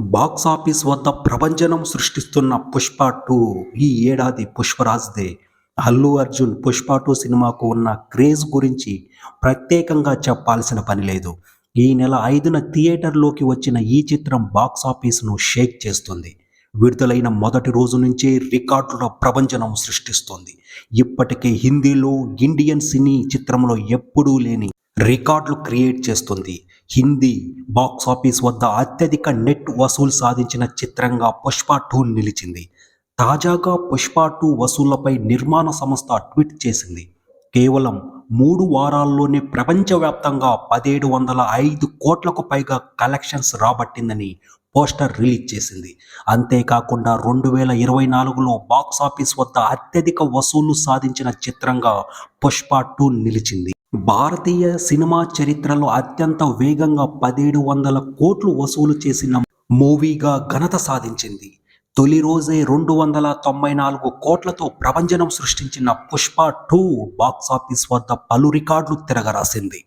Box office వద్ద ప్రభంజనం సృష్టిస్తున్న Pushpa two ఈ ఏడాది పుష్పరాజ్దే. అల్లు అర్జున్ పుష్ప టూ సినిమాకు ఉన్న క్రేజ్ గురించి ప్రత్యేకంగా చెప్పాల్సిన పని లేదు. ఈ నెల ఐదున థియేటర్లోకి వచ్చిన ఈ చిత్రం బాక్స్ ఆఫీస్ను షేక్ చేస్తుంది. విడుదలైన మొదటి రోజు నుంచే రికార్డుల ప్రభంజనం సృష్టిస్తోంది. ఇప్పటికే హిందీలో ఇండియన్ సినీ చిత్రంలో ఎప్పుడూ లేని రికార్డులు క్రియేట్ చేస్తుంది. హిందీ బాక్స్ ఆఫీస్ వద్ద అత్యధిక నెట్ వసూలు సాధించిన చిత్రంగా పుష్ప టూ నిలిచింది. తాజాగా పుష్ప టూ వసూళ్ళపై నిర్మాణ సంస్థ ట్వీట్ చేసింది. కేవలం మూడు వారాల్లోనే ప్రపంచవ్యాప్తంగా పదిహేడు వందల ఐదు కోట్లకు పైగా కలెక్షన్స్ రాబట్టిందని పోస్టర్ రిలీజ్ చేసింది. అంతేకాకుండా రెండు వేల ఇరవై నాలుగులో బాక్స్ ఆఫీస్ వద్ద అత్యధిక వసూళ్ళు సాధించిన చిత్రంగా పుష్ప టూ నిలిచింది. భారతీయ సినిమా చరిత్రలో అత్యంత వేగంగా పదిహేడు వందల కోట్లు వసూలు చేసిన మూవీగా ఘనత సాధించింది. తొలి రోజే రెండు వందల తొంభై నాలుగు కోట్లతో ప్రభంజనం సృష్టించిన పుష్ప టూ బాక్స్ ఆఫీస్ వద్ద పలు రికార్డులు తిరగరాసింది.